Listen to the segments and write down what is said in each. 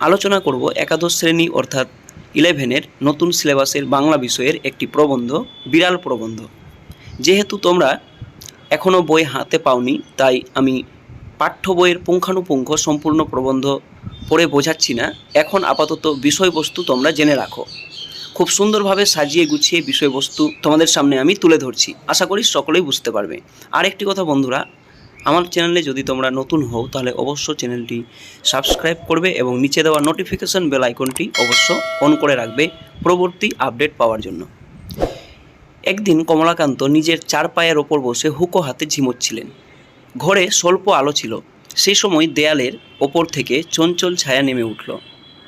আলোচনা করব একাদশ শ্রেণি অর্থাৎ ইলেভেনের নতুন সিলেবাসের বাংলা বিষয়ের একটি প্রবন্ধ, বিড়াল প্রবন্ধ। যেহেতু তোমরা এখনও বই হাতে পাওনি, তাই আমি পাঠ্য বইয়ের পুঙ্খানুপুঙ্খ সম্পূর্ণ প্রবন্ধ পড়ে বোঝাচ্ছি না। এখন আপাতত বিষয়বস্তু তোমরা জেনে রাখো। খুব সুন্দরভাবে সাজিয়ে গুছিয়ে বিষয়বস্তু তোমাদের সামনে আমি তুলে ধরছি। আশা করি সকলেই বুঝতে পারবে। আর একটি কথা বন্ধুরা আমার চ্যানেলে যদি তোমরা নতুন হও, তাহলে অবশ্য চ্যানেলটি সাবস্ক্রাইব করবে এবং নিচে দেওয়া নোটিফিকেশন বেল আইকনটি অবশ্য অন করে রাখবে পরবর্তী আপডেট পাওয়ার জন্য। একদিন কমলাকান্ত নিজের চার পায়ের ওপর বসে হুকো হাতে ঝিমোচ্ছিলেন। ঘরে স্বল্প আলো ছিল। সেই সময় দেয়ালের ওপর থেকে চঞ্চল ছায়া নেমে উঠল।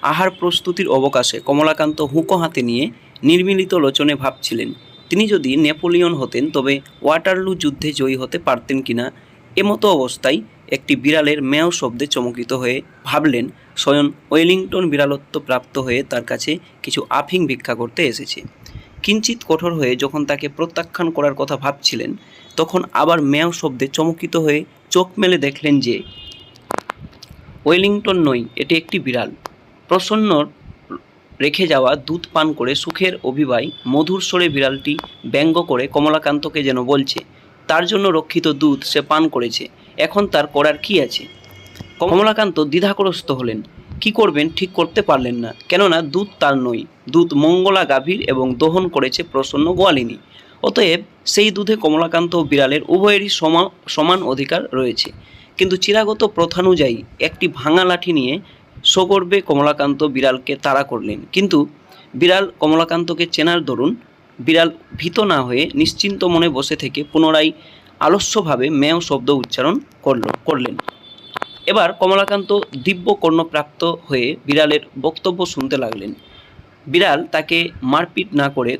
আহার প্রস্তুতির অবকাশে কমলাকান্ত হুঁকো হাতে নিয়ে নির্মিলিত লোচনে ভাবছিলেন, তিনি যদি নেপোলিয়ন হতেন, তবে ওয়াটারলু যুদ্ধে জয়ী হতে পারতেন কিনা? এমতো অবস্থায় একটি বিড়ালের ম্যাও শব্দে চমকিত হয়ে ভাবলেন, স্বয়ং ওয়েলিংটন বিড়ালত্ব প্রাপ্ত হয়ে তার কাছে কিছু আফিং ভিক্ষা করতে এসেছে। কিঞ্চিত কঠোর হয়ে যখন তাকে প্রত্যাখ্যান করার কথা ভাবছিলেন, তখন আবার ম্যাও শব্দে চমকিত হয়ে চোখ মেলে দেখলেন যে, ওয়েলিংটন নয় এটি একটি বিড়াল। প্রসন্ন রেখে যাওয়া দুধ পান করে সুখের অভিবায় মধুর স্বরে বিড়ালটি ব্যঙ্গ করে কমলাকান্তকে যেন বলছে তার জন্য রক্ষিত দুধ সে পান করেছে। এখন তার করার কি আছে? কমলাকান্ত দ্বিধাগ্রস্ত হলেন। কি করবেন, ঠিক করতে পারলেন না। কেননা দুধ তার নয় দুধ মঙ্গলা, গাভীর এবং দহন করেছে প্রসন্ন গোয়ালিনী। অতএব সেই দুধে কমলাকান্ত ও বিড়ালের উভয়েরই সমা, সমান অধিকার রয়েছে। কিন্তু চিরাগত প্রথানুযায়ী একটি ভাঙা লাঠি নিয়ে সগর্বে কমলাকান্ত বিড়ালকে তাড়া করলেন। কিন্তু বিড়াল কমলাকান্তকে চেনার দরুন বিড়াল ভীত না হয়ে নিশ্চিন্ত মনে বসে থেকে পুনরায় আলস্যভাবে মেয় শব্দ উচ্চারণ করল, করলেন। এবার কমলাকান্ত দিব্য কর্ণপ্রাপ্ত হয়ে বিড়ালের বক্তব্য শুনতে লাগলেন। বিড়াল তাকে মারপিট না করে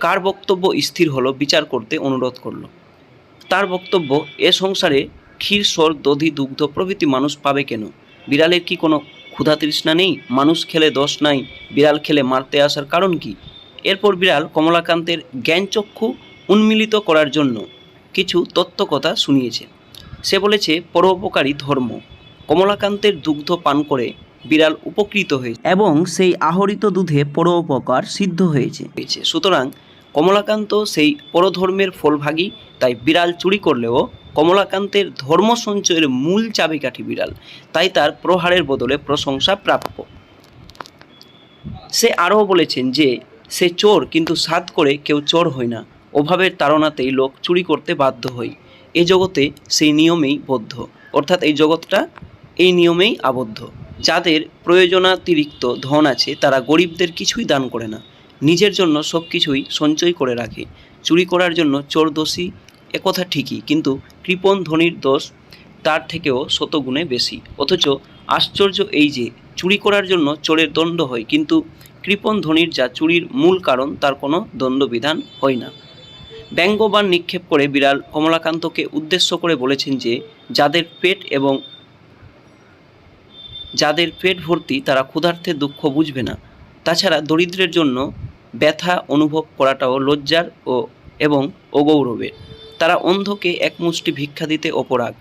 কার বক্তব্য স্থির হলো বিচার করতে অনুরোধ করল। তার বক্তব্য, এ সংসারে ক্ষীর স্বর দধি, দুগ্ধ প্রভৃতি মানুষ পাবে কেন? বিড়ালের কি কোনো ক্ষুধা তৃষ্ণা নেই? মানুষ খেলে দোষ নাই? বিড়াল খেলে মারতে আসার কারণ কি? এরপর বিড়াল কমলাকান্তের জ্ঞানচক্ষু উন্মিলিত করার জন্য কিছু তত্ত্বকথা শুনিয়েছে। সে বলেছে, পরোপকারী ধর্ম। কমলাকান্তের দুগ্ধ পান করে বিড়াল উপকৃত হয়েছে এবং সেই আহরিত দুধে পরোপকার সিদ্ধ হয়েছে। সুতরাং কমলাকান্ত সেই পরধর্মের ফলভাগী, তাই বিড়াল চুরি করলেও কমলাকান্তের ধর্ম সঞ্চয়ের মূল চাবিকাঠি বিড়াল, তাই তার প্রহারের বদলে প্রশংসা প্রাপ্য। সে আরও বলেছেন যে সে চোর কিন্তু সাত করে কেউ চোর হয় না। অভাবের তাড়নাতেই লোক চুরি করতে বাধ্য হয়। এ জগতে সেই নিয়মেই বদ্ধ। অর্থাৎ এই জগৎটা এই নিয়মেই আবদ্ধ। যাদের প্রয়োজনাতিরিক্ত ধন আছে, তারা গরিবদের কিছুই দান করে না। নিজের জন্য সব কিছুই সঞ্চয় করে রাখে। চুরি করার জন্য চোর দোষী একথা ঠিকই। কিন্তু কৃপণ ধনির দোষ তার থেকেও শতগুণে বেশি। অথচ আশ্চর্য এই যে, চুরি করার জন্য চোরের দণ্ড হয়। কিন্তু কৃপণ ধনির যা চুরির মূল কারণ, তার কোনো দণ্ডবিধান হয় না। ব্যঙ্গবান নিক্ষেপ করে বিড়াল কমলাকান্তকে উদ্দেশ্য করে বলেছেন যে, যাদের পেট এবং যাদের পেট ভর্তি, তারা ক্ষুধার্থে দুঃখ বুঝবে না। তাছাড়া দরিদ্রের জন্য ব্যথা অনুভব করাটাও লজ্জার ও, এবং অগৌরবের। তারা অন্ধকে এক মুষ্টি ভিক্ষা দিতে অপরাগ।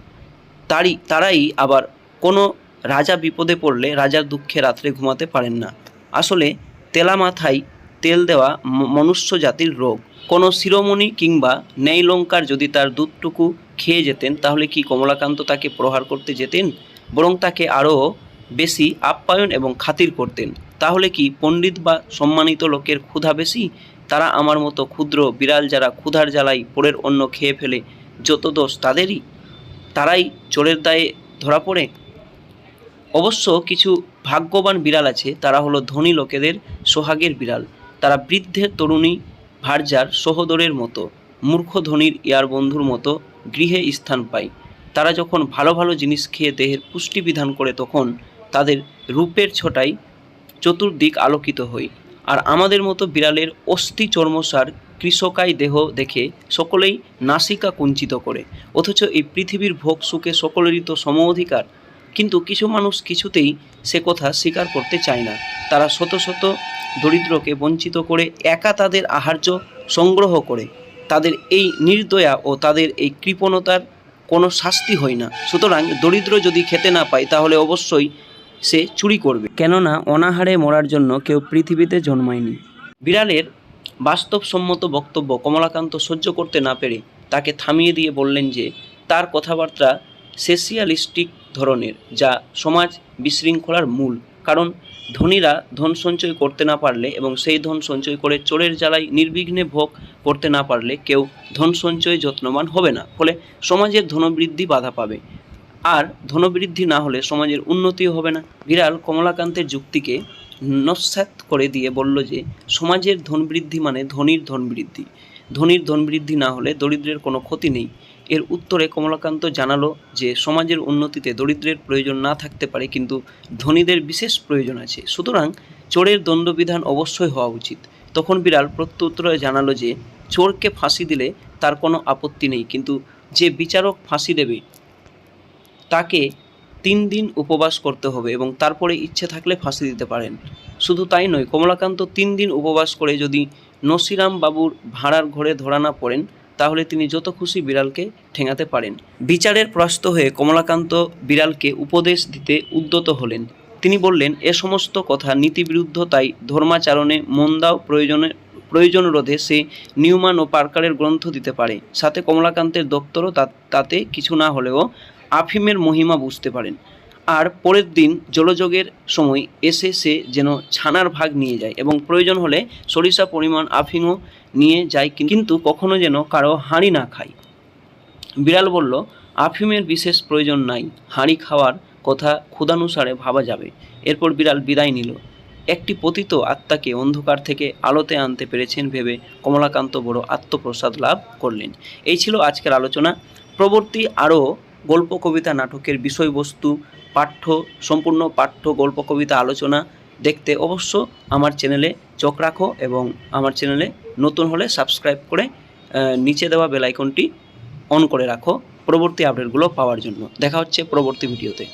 তারই, তারাই আবার কোনো রাজা বিপদে পড়লে রাজার দুঃখে রাত্রে ঘুমাতে পারেন না। আসলে তেলা মাথায় তেল দেওয়া মনুষ্য জাতির রোগ। কোনো শিরোমণি কিংবা ন্যায়লঙ্কার যদি তার দুধটুকু খেয়ে যেতেন, তাহলে কি কমলাকান্ত তাকে প্রহার করতে যেতেন? বরং তাকে আরও বেশি আপ্যায়ন এবং খাতির করতেন। তাহলে কি পণ্ডিত বা সম্মানিত লোকের ক্ষুধা বেশি? তারা আমার মতো ক্ষুদ্র বিড়াল যারা ক্ষুধার জ্বালাই পরের অন্য খেয়ে ফেলে, যত দোষ তাদেরই? তারাই চোরের দায়ে ধরা পড়ে? অবশ্য কিছু ভাগ্যবান বিড়াল আছে, তারা হলো ধনী লোকেদের সোহাগের বিড়াল। তারা বৃদ্ধের তরুণী ভার্যার সহোদরের মতো, মূর্খ ধনীর ইয়ার বন্ধুর মতো গৃহে স্থান পায়। তারা যখন ভালো ভালো জিনিস খেয়ে দেহের পুষ্টি বিধান করে তখন তাদের রূপের ছোটাই চতুর্দিক আলোকিত হয়। আর আমাদের মতো বিড়ালের অস্থি চর্মসার কৃষকাই দেহ দেখে সকলেই নাসিকা কুঞ্চিত করে। অথচ এই পৃথিবীর ভোগ সুখে সকলেরই তো সম অধিকার কিন্তু কিছু মানুষ কিছুতেই সে কথা স্বীকার করতে চায় না। তারা শত শত দরিদ্রকে বঞ্চিত করে একা তাদের আহার্য সংগ্রহ করে। তাদের এই নির্দয়া ও তাদের এই কৃপণতার কোনো শাস্তি হয় না। সুতরাং দরিদ্র যদি খেতে না পায়, তাহলে অবশ্যই সে চুরি করবে। কেননা অনাহারে মরার জন্য কেউ পৃথিবীতে জন্মায়নি। বিড়ালের বাস্তবসম্মত বক্তব্য কমলাকান্ত সহ্য করতে না পেরে তাকে থামিয়ে দিয়ে বললেন যে, তার কথাবার্তা সেসিয়ালিস্টিক ধরনের, যা সমাজ বিশৃঙ্খলার মূল। কারণ, ধনীরা ধন সঞ্চয় করতে না পারলে এবং সেই ধন সঞ্চয় করে চোরের জ্বালায় নির্বিঘ্নে ভোগ করতে না পারলে কেউ ধন সঞ্চয়ে যত্নবান হবে না। ফলে সমাজের ধনবৃদ্ধি বাধা পাবে। আর ধনবৃদ্ধি না হলে সমাজের উন্নতিও হবে না। বিড়াল কমলাকান্তের যুক্তিকে নস্যাৎ করে দিয়ে বলল যে, সমাজের ধন বৃদ্ধি মানে ধনীর ধন বৃদ্ধি ধনীর ধন বৃদ্ধি না হলে দরিদ্রের কোনো ক্ষতি নেই। এর উত্তরে কমলাকান্ত জানালো যে, সমাজের উন্নতিতে দরিদ্রের প্রয়োজন না থাকতে পারে, কিন্তু ধনীদের বিশেষ প্রয়োজন আছে। সুতরাং চোরের দণ্ডবিধান অবশ্যই হওয়া উচিত। তখন বিড়াল প্রত্যুত্তরে জানালো যে, চোরকে ফাঁসি দিলে তার কোনো আপত্তি নেই, কিন্তু যে বিচারক ফাঁসি দেবে, তাকে তিন দিন উপবাস করতে হবে এবং তারপরে ইচ্ছে থাকলে ফাঁসি দিতে পারেন। শুধু তাই নয়, কমলাকান্ত তিন দিন উপবাস করে যদি নসিরাম বাবুর ভাড়ার ঘরে ধরা না পড়েন তাহলে তিনি যত খুশি বিড়ালকে ঠেঙাতে পারেন। বিচারের প্রস্ত হয়ে কমলাকান্ত বিড়ালকে উপদেশ দিতে উদ্যত হলেন। তিনি বললেন, এ সমস্ত কথা নীতিবিরুদ্ধ, তাই ধর্মাচারণে মন দাও, প্রয়োজনে, প্রয়োজন রোধে সে নিউমান ও পার্কারের গ্রন্থ দিতে পারে। সাথে কমলাকান্তের দপ্তরও তাতে কিছু না হলেও আফিমের মহিমা বুঝতে পারেন। আর পরের দিন জলযোগের সময় এসে সে যেন ছানার ভাগ নিয়ে যায় এবং প্রয়োজন হলে সরিষা পরিমাণ আফিংও নিয়ে যায় কিন্তু কখনো যেন কারও হাঁড়ি না খায়। বিড়াল বলল, আফিমের বিশেষ প্রয়োজন নাই, হাঁড়ি খাওয়ার কথা ক্ষুদানুসারে ভাবা যাবে। এরপর বিড়াল বিদায় নিল। একটি পতিত আত্মাকে অন্ধকার থেকে আলোতে আনতে পেরেছেন ভেবে কমলাকান্ত বড় আত্মপ্রসাদ লাভ করলেন। এই ছিল আজকের আলোচনা। প্রবর্তী আরও গল্প, কবিতা, নাটকের বিষয়বস্তু পাঠ্য, সম্পূর্ণ পাঠ্য, গল্প, কবিতা, আলোচনা দেখতে অবশ্য আমার চ্যানেলে চোখ রাখো এবং আমার চ্যানেলে নতুন হলে সাবস্ক্রাইব করে নিচে দেওয়া বেলাইকনটি অন করে রাখো। পরবর্তী আপডেটগুলো পাওয়ার জন্য। দেখা হচ্ছে পরবর্তী ভিডিওতে।